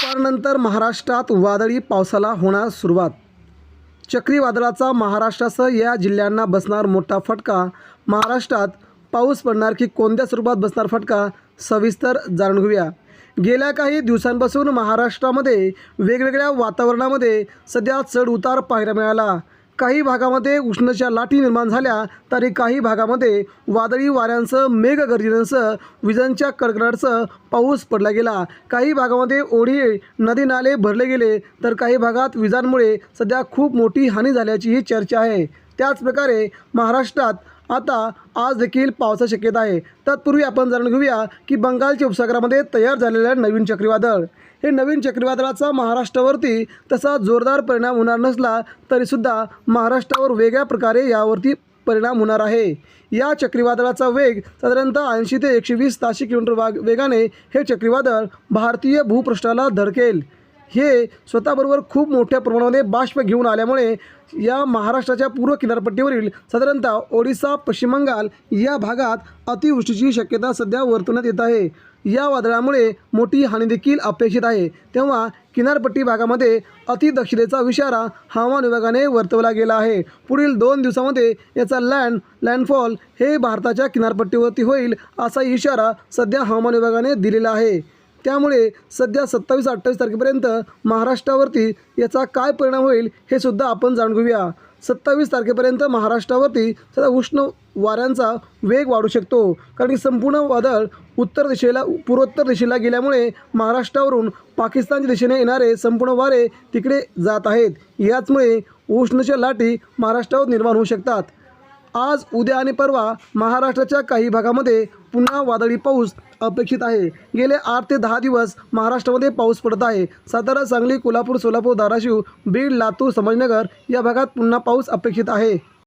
दुपारनंतर महाराष्ट्रात वादळी पावसाला होणार सुरुवात. चक्रीवादळाचा महाराष्ट्रासह या जिल्ह्यांना बसणार मोठा फटका. महाराष्ट्रात पाऊस पडणार की कोणत्या स्वरूपात बसणार फटका? सविस्तर जाणून घेऊया. गेल्या काही दिवसांपासून महाराष्ट्रामध्ये वेगवेगळ्या वातावरणामध्ये सध्या चढ उतार पाहायला मिळाला. काही भागामध्ये उष्णच्या लाटी निर्माण झाल्या तरी काही भागामध्ये वादळी वाऱ्यांसह मेघगर्जनेसह विजांच्या कडकडाटसह पाऊस पडला गेला. काही भागामध्ये ओढी नदी नाले भरले गेले तर काही भागात विजांमुळे सध्या खूप मोठी हानी झाल्याचीही चर्चा आहे. त्याचप्रकारे महाराष्ट्रात आता आज देखील पावसाची शक्यता आहे. तत्पूर्वी आपण जाणून घेऊया की बंगालच्या उपसागरामध्ये तयार झालेलं नवीन चक्रीवादळ. हे नवीन चक्रीवादळाचा महाराष्ट्रावरती तसा जोरदार परिणाम होणार नसला तरीसुद्धा महाराष्ट्रावर वेगळ्या प्रकारे यावरती परिणाम होणार आहे. या चक्रीवादळाचा वेग साधारणतः ऐंशी ते एकशे वीस ताशी किलोमीटर वाग वेगाने हे चक्रीवादळ भारतीय भूपृष्ठाला धडकेल. हे स्वतःबरोबर खूप मोठ्या प्रमाणामध्ये बाष्प घेऊन आल्यामुळे या महाराष्ट्राच्या पूर्व किनारपट्टीवरील साधारणतः ओडिसा पश्चिम बंगाल या भागात अतिवृष्टीची शक्यता सध्या वर्तवण्यात येत आहे. या वादळामुळे मोठी हानी देखील अपेक्षित आहे. तेव्हा किनारपट्टी भागामध्ये अतिदक्षतेचा इशारा हवामान विभागाने वर्तवला गेला आहे. पुढील दोन दिवसामध्ये याचा लँड लँडफॉल हे भारताच्या किनारपट्टीवरती होईल असा इशारा सध्या हवामान विभागाने दिलेला आहे. त्यामुळे सध्या सत्तावीस अठ्ठावीस तारखेपर्यंत महाराष्ट्रावरती याचा काय परिणाम होईल हे सुद्धा आपण जाणून घेऊया. सत्तावीस तारखेपर्यंत महाराष्ट्रावरती सध्या उष्ण वाऱ्यांचा वेग वाढू शकतो. कारण की संपूर्ण वादळ उत्तर दिशेला पूर्वोत्तर दिशेला गेल्यामुळे महाराष्ट्रावरून पाकिस्तानच्या दिशेने येणारे संपूर्ण वारे तिकडे जात आहेत. याचमुळे उष्णच्या लाटी महाराष्ट्रावर निर्माण होऊ शकतात. आज उद्या आणि परवा महाराष्ट्राच्या काही भागामध्ये पुन्हा वादळी पाऊस अपेक्षित आहे. गेले आठ ते दहा दिवस महाराष्ट्रामध्ये पाऊस पडत आहे. सातारा सांगली कोल्हापूर सोलापूर धाराशिव बीड लातूर संभाजीनगर या भागात पुन्हा पाऊस अपेक्षित आहे.